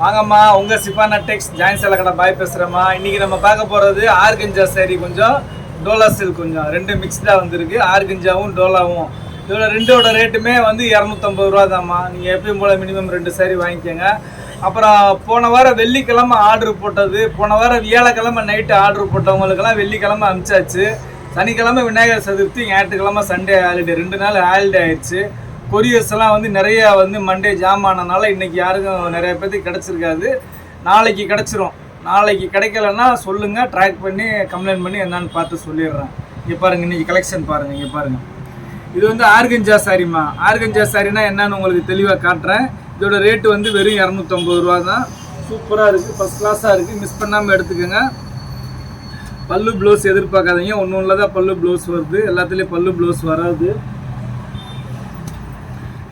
வாங்கம்மா உங்க சிபானா டெக்ஸ் ஜாயின் சேல கடை பாய் பேசுறேம்மா. இன்னைக்கு நம்ம பார்க்க போறது ஆர்கஞ்சா saree கொஞ்சம் டோலா சில் கொஞ்சம். ரெண்டு மிக்ஸ்டா வந்திருக்கு. ஆர்கஞ்சாவும் டோலாவும். இதோட ரெண்டோட ரேட்டுமே வந்து இரநூத்தம்பது ரூபா தான்மா நீங்கள் எப்பயும் போல மினிமம் ரெண்டு சேரீ வாங்கிக்கோங்க. அப்புறம் போன வாரம் வெள்ளிக்கிழமை ஆர்டர் போட்டது. போன வாரம் வியாழக்கிழமை நைட்டு ஆர்டர் போட்டவங்களுக்கெல்லாம் வெள்ளிக்கிழமை அனுப்பிச்சாச்சு சனிக்கிழமை விநாயகர் சதுர்த்தி ஞாயிற்றுக்கிழமை சண்டே ஹாலிடே ரெண்டு நாள் ஹாலிடே ஆயிடுச்சு. கொரியர்ஸ் எல்லாம் வந்து நிறைய வந்து மண்டே ஜாம் ஆனதுனால இன்றைக்கி யாருக்கும் நிறைய பேர்த்துக்கு கிடச்சிருக்காது. நாளைக்கு கிடச்சிரும். நாளைக்கு கிடைக்கலன்னா சொல்லுங்கள் ட்ராக் பண்ணி கம்ப்ளைண்ட் பண்ணி என்னன்னு பார்த்து சொல்லிடுறேன். இங்கே பாருங்க இன்னைக்கு கலெக்ஷன் பாருங்கள் இங்கே பாருங்கள் இது வந்து ஆர்கஞ்சா சாரிம்மா ஆர்கஞ்சா சாரினா என்னன்னு உங்களுக்கு தெளிவாக காட்டுறேன். இதோட ரேட்டு வந்து வெறும் இரநூத்தம்பது ரூபா தான். சூப்பராக இருக்குது ஃபஸ்ட் கிளாஸாக இருக்குது மிஸ் பண்ணாமல் எடுத்துக்கோங்க. பல்லு ப்ளவுஸ் எதிர்பார்க்காதீங்க. ஒன்று ஒன்றில் தான் பல்லு ப்ளவுஸ் வருது. எல்லாத்துலேயும் பல்லு ப்ளவுஸ் வராது.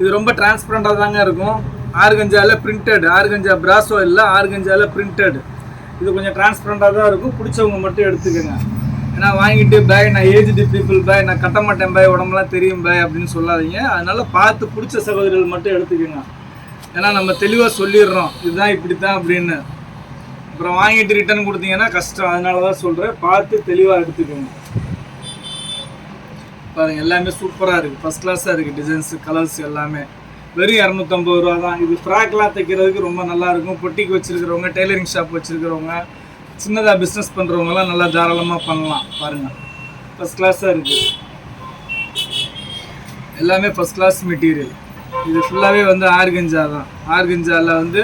இது ரொம்ப டிரான்ஸ்பரண்டாக தாங்க இருக்கும். ஆர்கஞ்சாவில் பிரிண்டட் ஆர்கஞ்சா பிராசோ இல்லை ஆர்கஞ்சாவில் பிரிண்டட் இது கொஞ்சம் டிரான்ஸ்பரண்டாக தான் இருக்கும். பிடிச்சவங்க மட்டும் எடுத்துக்கோங்க. ஏன்னா வாங்கிட்டு பாய் நான் ஏஜ்டு பீப்புள் பாய் நான் கட்ட மாட்டேன் பாய் உடம்புலாம் தெரியும் பாய் அப்படின்னு சொல்லாதீங்க. அதனால பார்த்து பிடிச்ச சகோதரிகள் மட்டும் எடுத்துக்கோங்க. ஏன்னா நம்ம தெளிவாக சொல்லிடுறோம். இதுதான் இப்படி தான் அப்படின்னு. அப்புறம் வாங்கிட்டு ரிட்டர்ன் கொடுத்தீங்கன்னா கஷ்டம். அதனால தான் சொல்கிறேன் பார்த்து தெளிவாக எடுத்துக்கோங்க. பாருங்க எல்லாமே சூப்பராக இருக்குது ஃபஸ்ட் கிளாஸாக இருக்குது டிசைன்ஸ் கலர்ஸ் எல்லாமே. வெறும் இரநூத்தம்பது ரூபா தான். இது ஃப்ராக்லாம் தைக்கிறதுக்கு ரொம்ப நல்லா இருக்கும். பொட்டிக்கு வச்சுருக்கிறவங்க டெய்லரிங் ஷாப் வச்சுருக்கிறவங்க சின்னதாக பிஸ்னஸ் பண்ணுறவங்கலாம் நல்லா தாராளமாக பண்ணலாம். பாருங்கள் ஃபஸ்ட் கிளாஸாக இருக்குது எல்லாமே ஃபஸ்ட் கிளாஸ் மெட்டீரியல் இது ஃபுல்லாகவே வந்து ஆர்கஞ்சா தான். ஆர்கஞ்சாவில் வந்து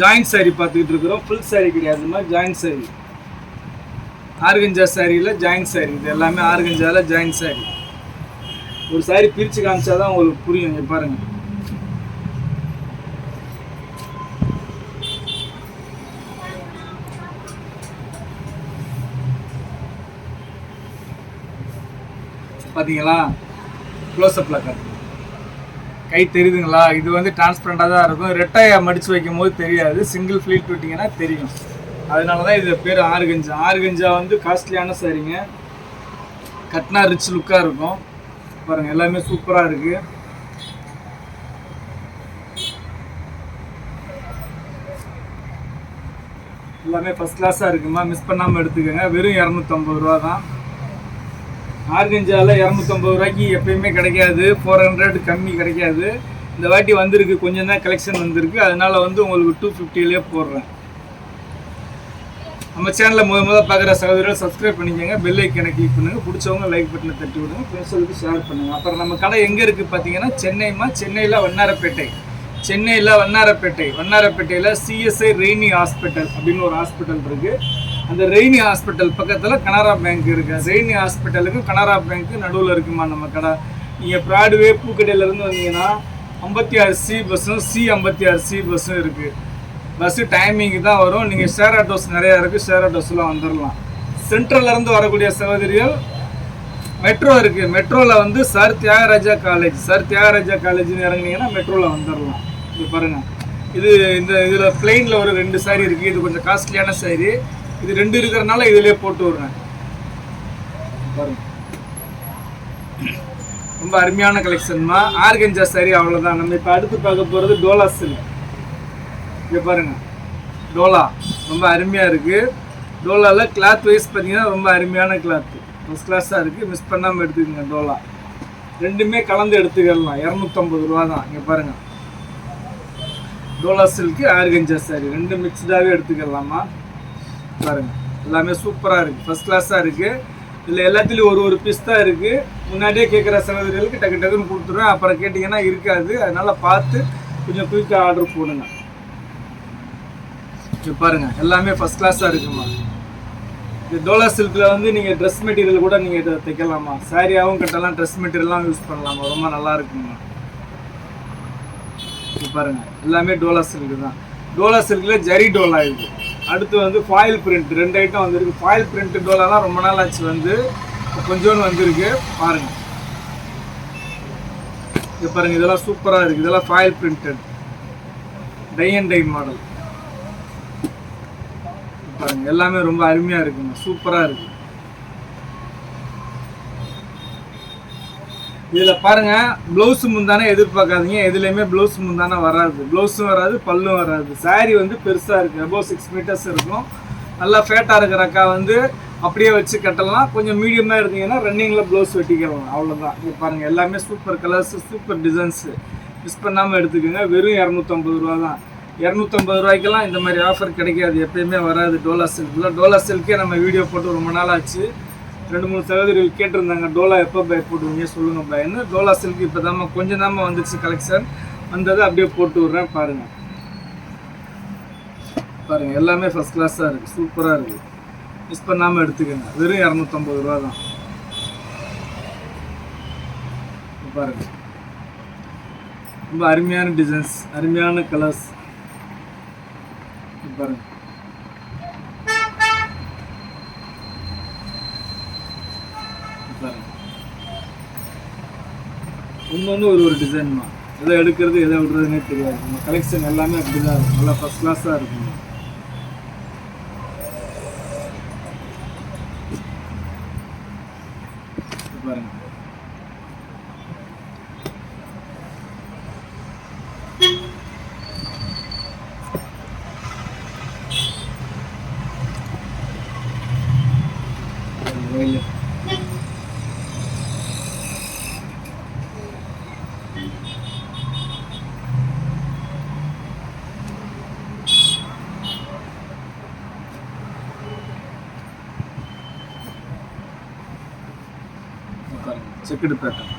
ஜாயிண்ட் சாரி பார்த்துக்கிட்டு இருக்கிறோம். ஃபுல் சாரி கிடையாது. இந்த மாதிரி ஜாயிண்ட் சாரி ஆர்கஞ்சா சாரியில் ஜாயிண்ட் சாரி இது எல்லாமே ஆர்கஞ்சாவில் ஜாயிண்ட் சாரி ஒரு சாரி பிரித்து காமிச்சா தான் உங்களுக்கு புரியும். இங்க பாருங்கள் பார்த்தீங்களா க்ளோஸ்அப்பில் காட்டு. கை தெரியுதுங்களா? இது வந்து டிரான்ஸ்பரண்டாக தான் இருக்கும். ரெட்டையை மடித்து வைக்கும் போது தெரியாது. சிங்கிள் ஃப்ளீட் விட்டிங்கன்னா தெரியும். அதனால தான் இது பேர் ஆறு கஞ்சா ஆறு கஞ்சா வந்து காஸ்ட்லியான சாரிங்க கட்னா ரிச் லுக்காக இருக்கும். பாருங்க எல்லாமே சூப்பராக இருக்கு. எல்லாமே ஃபஸ்ட் கிளாஸாக இருக்குமா? மிஸ் பண்ணாமல் எடுத்துக்கோங்க. வெறும் இரநூத்தம்பது ரூபா தான். ஆர்கஞ்சாவில் இரநூத்தம்பது ரூபாய்க்கு எப்பயுமே கிடைக்காது. ஃபோர் ஹண்ட்ரட் கம்மி கிடைக்காது. இந்த வாட்டி வந்திருக்கு. கொஞ்சம் தான் கலெக்ஷன் வந்திருக்கு. அதனால வந்து உங்களுக்கு டூ ஃபிஃப்டியிலே போடுறேன். நம்ம சேனலில் முத முத பார்க்குற சகோதரர்கள் சப்ஸ்கிரைப் பண்ணிக்கோங்க. பெல் ஐக்கனை கிளிக் பண்ணுங்கள் பிடிச்சவங்க லைக் பட்டனை தட்டி விடுங்க. ஃப்ரெண்ட்ஸுக்கு ஷேர் பண்ணுங்கள் அப்புறம் நம்ம கடை எங்கே இருக்குது பார்த்தீங்கன்னா சென்னைமா சென்னையில் வண்ணாரப்பேட்டை. சென்னையில் வண்ணாரப்பேட்டை. வண்ணாரப்பேட்டையில் சிஎஸ்ஐ ரெய்னி ஹாஸ்பிட்டல் அப்படின்னு ஒரு ஹாஸ்பிட்டல் இருக்குது அந்த ரெய்னி ஹாஸ்பிட்டல் பக்கத்தில் கனரா பேங்க் இருக்குது ரெய்னி ஹாஸ்பிட்டலுக்கு கனரா பேங்க்கு நடுவில் இருக்குமா நம்ம கடை? நீங்கள் ப்ராட்வே பூக்கடையிலேருந்து வந்தீங்கன்னா ஐம்பத்தி ஆறு சி பஸ்ஸும் சி ஐம்பத்தி ஆறு சி பஸ்ஸும் இருக்குது பஸ்ஸு டைமிங்கு தான் வரும். நீங்கள் ஷேர் ஆட்டோஸ் நிறையா இருக்குது ஷேர் ஆட்டோஸில் வந்துடலாம் சென்ட்ரல்லேருந்து வரக்கூடிய சகோதரிகள் மெட்ரோ இருக்குது மெட்ரோவில் வந்து sir Thyagaraja college sir Thyagaraja காலேஜ்னு இறங்குனீங்கன்னா மெட்ரோவில் வந்துடலாம் இது பாருங்கள் இது இந்த இதில் பிளெயினில் ஒரு ரெண்டு சாரி இருக்குது இது கொஞ்சம் காஸ்ட்லியான சாரி இது ரெண்டு இருக்கிறனால இதிலே போட்டு விடுறேன். பாருங்க. ரொம்ப அருமையான கலெக்ஷன்மா ஆர்கெஞ்சா சாரி அவ்வளோதான் நம்ம இப்போ அடுத்து பார்க்க போகிறது டோலா சில்க் இங்கே பாருங்க. டோலா ரொம்ப அருமையாக இருக்குது டோலாவில் கிளாத் வைஸ் பார்த்தீங்கன்னா ரொம்ப அருமையான கிளாத்து ஃபஸ்ட் கிளாஸாக இருக்குது மிஸ் பண்ணாமல் எடுத்துக்கோங்க டோலா. ரெண்டுமே கலந்து எடுத்துக்கலாம். இரநூத்தம்பது ரூபா தான். இங்கே பாருங்கள் டோலா சில்க்கு ஆர்கஞ்சா சாரி ரெண்டு மிக்ஸ்டாகவே எடுத்துக்கலாமா? பாருங்கள் எல்லாமே சூப்பராக இருக்குது ஃபஸ்ட் கிளாஸாக இருக்குது இதில் எல்லாத்துலேயும் ஒரு ஒரு பீஸ் தான் இருக்குது முன்னாடியே கேட்குற சகோதரிகளுக்கு டக்கு டக்குன்னு கொடுத்துருவேன் அப்புறம் கேட்டிங்கன்னா இருக்காது. அதனால் பார்த்து கொஞ்சம் குயிக்காக ஆர்டர் போடுங்க. இது பாருங்க எல்லாமே ஃபஸ்ட் கிளாஸாக இருக்குமா? இது டோலா சில்கில் வந்து நீங்கள் ட்ரெஸ் மெட்டீரியல் கூட நீங்கள் இதை தைக்கலாமா? சாரியாகவும் கட்டலாம் ட்ரெஸ் மெட்டீரியல்லாம் யூஸ் பண்ணலாமா? ரொம்ப நல்லா இருக்குமா? இது பாருங்க எல்லாமே டோலா சில்க் தான். டோலா சில்கில் ஜரி டோலா இது. அடுத்து வந்து ஃபாயில் பிரிண்ட் ரெண்டு ஐட்டம் வந்திருக்கு. ஃபாயில் பிரிண்ட் டோலாலாம் ரொம்ப நாள் ஆச்சு வந்து கொஞ்சோன்னு வந்திருக்கு. பாருங்க. இது பாருங்க இதெல்லாம் சூப்பராக இருக்குது இதெல்லாம் foil printed tie and dye model பாருங்க எல்லாமே ரொம்ப அருமையா இருக்குங்க சூப்பரா இருக்கு. இதில் பாருங்க ப்ளவுஸ் முந்தானே எதிர்பார்க்காதீங்க எதுலேயுமே ப்ளவுஸ் முந்தானே வராது. ப்ளவுஸும் வராது பல்லும் வராது. saree வந்து பெருசாக இருக்குது அபோவ் சிக்ஸ் மீட்டர்ஸ் இருக்கும். நல்லா ஃபேட்டாக இருக்கிற அக்கா வந்து அப்படியே வச்சு கட்டலாம். கொஞ்சம் மீடியமாக இருந்தீங்கன்னா ரன்னிங்கில் ப்ளவுஸ் வெட்டிக்கலாம். அவ்வளோதான் இது பாருங்கள் எல்லாமே super colours super designs miss பண்ணாமல் எடுத்துக்கோங்க. வெறும் இரநூத்தம்பது ரூபா தான் இரநூத்தம்பது ரூபாய்க்கெல்லாம் இந்த மாதிரி ஆஃபர் கிடைக்காது. எப்பயுமே வராது. டோலா சில்கில் டோலா செல்க்கே நம்ம வீடியோ போட்டு ரொம்ப நாள் ஆச்சு. ரெண்டு மூணு சகோதரிகள் கேட்டிருந்தாங்க டோலா எப்போ பை போடுவீங்க? சொல்லுங்கள் பையன்னு டோலா சில்க் இப்போ தாம கொஞ்சம் தாம வந்துச்சு கலெக்ஷன் வந்ததை அப்படியே போட்டு விட்றேன் பாருங்கள் பாருங்கள் எல்லாமே ஃபஸ்ட் கிளாஸாக இருக்குது சூப்பராக இருக்குது மிஸ் பண்ணாமல் எடுத்துக்கோங்க. வெறும் இரநூத்தம்பது ரூபா தான். பாருங்கள் ரொம்ப அருமையான டிசைன்ஸ் அருமையான கலர்ஸ் பாருங்க. பாருங்க. ஒன்று ஒரு ஒரு டிசைன் தான். எதை எடுக்கிறது எதை விடுறதுன்னே தெரியாது. நம்ம கலெக்ஷன் எல்லாமே அப்படி தான் இருக்கும். நல்லா ஃபஸ்ட் கிளாஸாக இருக்கும் பாருங்க வெயில் செக்குடு பேட்டன்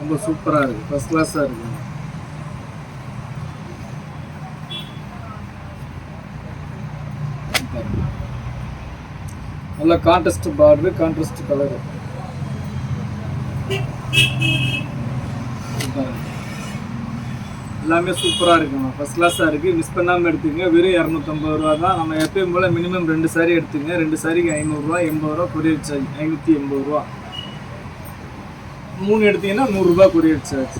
ரொம்ப சூப்பராக இருக்குது ஃபஸ்ட் கிளாஸாக இருக்குது நல்லா நல்ல பார்டரு கான்ட்ரஸ்ட் கலரு எல்லாமே சூப்பராக இருக்குங்க ஃபஸ்ட் கிளாஸாக இருக்குது மிஸ் பண்ணாமல் எடுத்துங்க வெறும் இரநூத்தம்பது ரூபா தான். நம்ம எப்பயும் போல் மினிமம் ரெண்டு சாரி எடுத்துங்க ரெண்டு சாரிக்கு ஐநூறுரூவா எண்பது ரூபா கொரியர் சார்ஜ் ஐநூற்றி எண்பது ரூபா. மூணு எடுத்தீங்கன்னா நூறுரூபா கொரியர் சார்ஜ்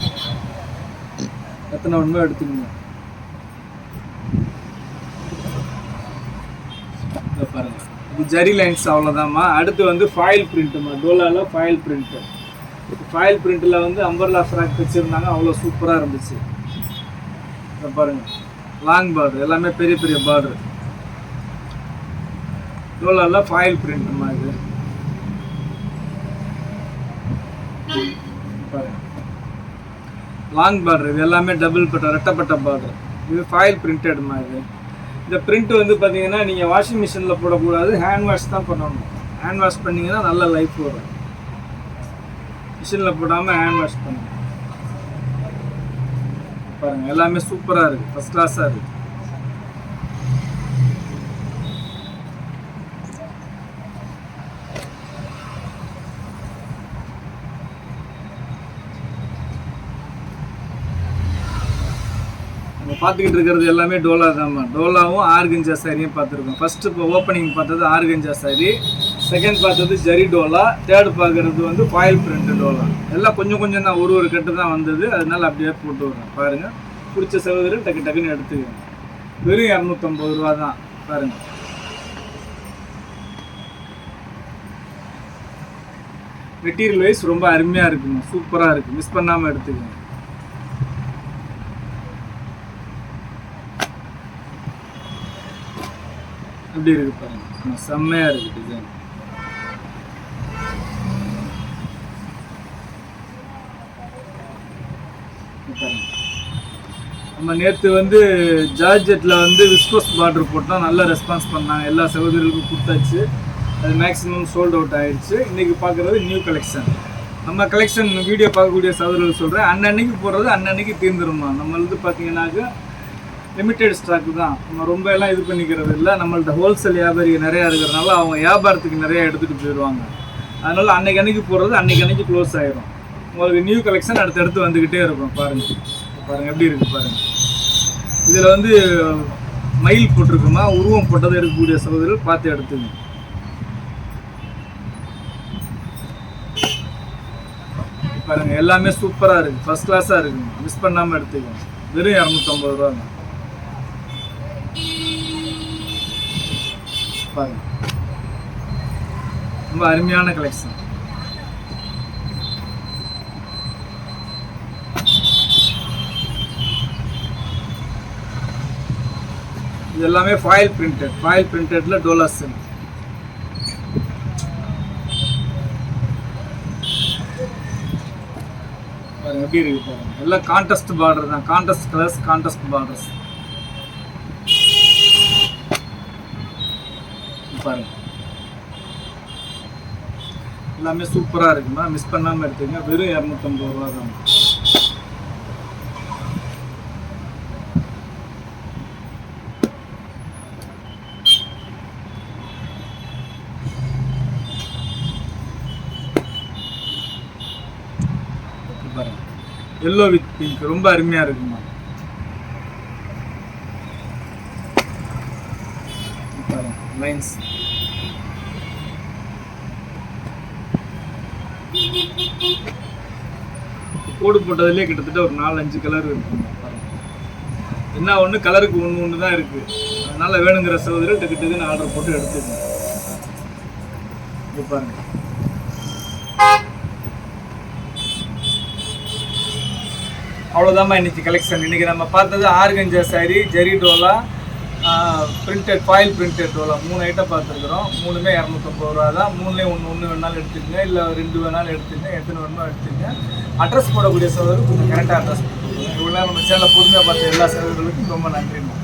எத்தனை ஒன்றுமே எடுத்துக்கோங்க. பாருங்க. இது ஜரி லைன்ஸ் அவ்வளோதாம்மா அடுத்து வந்து ஃபாயில் பிரிண்ட்டுமா டோலாவில் ஃபாயில் பிரிண்ட்டு ஃபாயில் பிரிண்ட்டில் வந்து அம்பர்லா ஃப்ராக் வச்சுருந்தாங்க. அவ்வளோ சூப்பராக இருந்துச்சு. இதோ பாருங்க. லாங் பார்டர் எல்லாமே பெரிய பெரிய பார்டர் டோலாவில் ஃபாயில் பிரிண்ட்டுமா இது பாருங்க லாங் பார்டர் இது எல்லாமே டபுள் பட்ட ரெட்டப்பட்ட பார்டர் இது ஃபாயில் பிரிண்டட் மாதிரி. இந்த பிரிண்ட் வந்து பார்த்தீங்கன்னா நீங்கள் வாஷிங் மிஷினில் போடக்கூடாது ஹேண்ட் வாஷ் தான் பண்ணணும். ஹேண்ட் வாஷ் பண்ணீங்கன்னா நல்ல லைஃப் வரும். மிஷினில் போடாமல் ஹேண்ட் வாஷ் பண்ணுங்க பாருங்கள் எல்லாமே சூப்பராக இருக்குது ஃபஸ்ட் கிளாஸாக இருக்குது பார்த்துக்கிட்டு இருக்கிறது எல்லாமே டோலா தான் டோலாவும் ஆர்கஞ்சா சாரியும் பார்த்துருக்கோம். ஃபர்ஸ்ட் இப்போ ஓப்பனிங் பார்த்தது ஆர்கஞ்சா சாரி செகண்ட் பார்த்தது ஜரி டோலா. தேர்டு பார்க்கறது வந்து ஃபாயில் பிரிண்ட் டோலா. எல்லாம் கொஞ்சம் கொஞ்சம் தான் ஒரு ஒரு கட்டு தான் வந்தது. அதனால அப்படியே போட்டு விடுறேன். பாருங்கள் பிடிச்ச சகோதரர் டக்கு டக்குன்னு எடுத்துக்கோங்க. வெறும் இரநூத்தம்பது ரூபா தான். பாருங்கள் மெட்டீரியல் வைஸ் ரொம்ப அருமையாக இருக்குங்க சூப்பராக இருக்குது மிஸ் பண்ணாமல் எடுத்துக்கோங்க. எப்படி இருக்கு பாருங்க. செம்மையாக செம்மையா இருக்கு டிசைன் நம்ம நேற்று வந்து ஜார்ஜெட்டில் வந்து விஸ்கோஸ் பார்டர் போட்டோம் நல்ல ரெஸ்பான்ஸ் பண்ணாங்க. எல்லா சகோதரிகளுக்கும் கொடுத்தாச்சு. அது மேக்ஸிமம் சோல்ட் அவுட் ஆகிடுச்சு இன்றைக்கி பார்க்குறது நியூ கலெக்ஷன் நம்ம கலெக்ஷன் வீடியோ பார்க்கக்கூடிய சகோதரர்கள் சொல்கிறேன் அன்னன்னைக்கு போடுறது அன்னன்னைக்கு தீர்ந்துருமா? நம்மளது பார்த்தீங்கன்னாக்க லிமிட்டெட் ஸ்டாக் தான். நம்ம ரொம்ப எல்லாம் இது பண்ணிக்கிறது இல்லை. நம்மள்ட்ட ஹோல்சேல் வியாபாரி நிறையா இருக்கிறனால அவங்க வியாபாரத்துக்கு நிறையா எடுத்துகிட்டு போயிடுவாங்க அதனால் அன்னைக்கு அன்னைக்கு போடுறது அன்னைக்கு அன்னைக்கு க்ளோஸ் ஆயிரும். உங்களுக்கு நியூ கலெக்ஷன் அடுத்தடுத்து வந்துக்கிட்டே இருக்கும். பாருங்கள் பாருங்கள் எப்படி இருக்குது பாருங்கள் இதில் வந்து மயில் போட்டிருக்குமா? உருவம் போட்டதை எடுக்கக்கூடிய சகோதரர்கள் பார்த்து எடுத்துங்க. பாருங்கள் எல்லாமே சூப்பராக இருக்குது ஃபர்ஸ்ட் கிளாஸாக இருக்குங்க மிஸ் பண்ணாமல் எடுத்துக்கோங்க. வெறும் இரநூத்தம்பது ரூபாங்க. பாருங்க ரொம்ப அருமையான கலெக்ஷன் இது எல்லாமே ஃபாயில் பிரிண்டட் ஃபாயில் பிரிண்டட்ல டோலர் சென்ட் எப்படி இருக்கு பாருங்க. எல்லாம் கான்டெஸ்ட் பார்டர் தான். கான்டெஸ்ட் கலர்ஸ் கான்டெஸ்ட் பார்டர்ஸ் பாருங்க. எல்லாமே சூப்பராக இருக்குமா? மிஸ் பண்ணாமல் எடுத்துங்க. வெறும் இரநூத்தம்பது ரூபா தான். பாருங்க. எல்லோ வித் பிங்க் ரொம்ப அருமையாக இருக்குமா பாருங்க லைன்ஸ் கோடு போட்டதுலேயே கிட்டத்தட்ட ஒரு நாலு அஞ்சு கலர் இருக்கும் என்ன ஒன்று கலருக்கு ஒன்று ஒன்று தான் இருக்குது அதனால வேணுங்கிற சகோதரர் கிட்ட ஆர்டர் போட்டு எடுத்துக்கோங்க இது பாருங்க. அவ்வளோதாம்மா இன்னைக்கு கலெக்ஷன் இன்னைக்கு நம்ம பார்த்தது organza sari zari dola printed foil printed dola மூணு ஐட்டம் பார்த்துருக்குறோம். மூணுமே இரநூத்தம்பது ரூபா தான். மூணுலேயும் ஒன்று ஒன்று வேணாலும் எடுத்துக்கங்க. இல்லை ரெண்டு வேணாலும் எடுத்துக்கங்க. எத்தனை வேணுமோ எடுத்துக்கங்க. அட்ரஸ் போடக்கூடிய சகோதரர் கொஞ்சம் கரெக்டாக அட்ரஸ் கொடுத்துருங்க. இவ்வளோ நம்ம சேனலை பொறுமையாக பார்த்த எல்லா சகோதரர்களுக்கும் ரொம்ப நன்றிம்மா.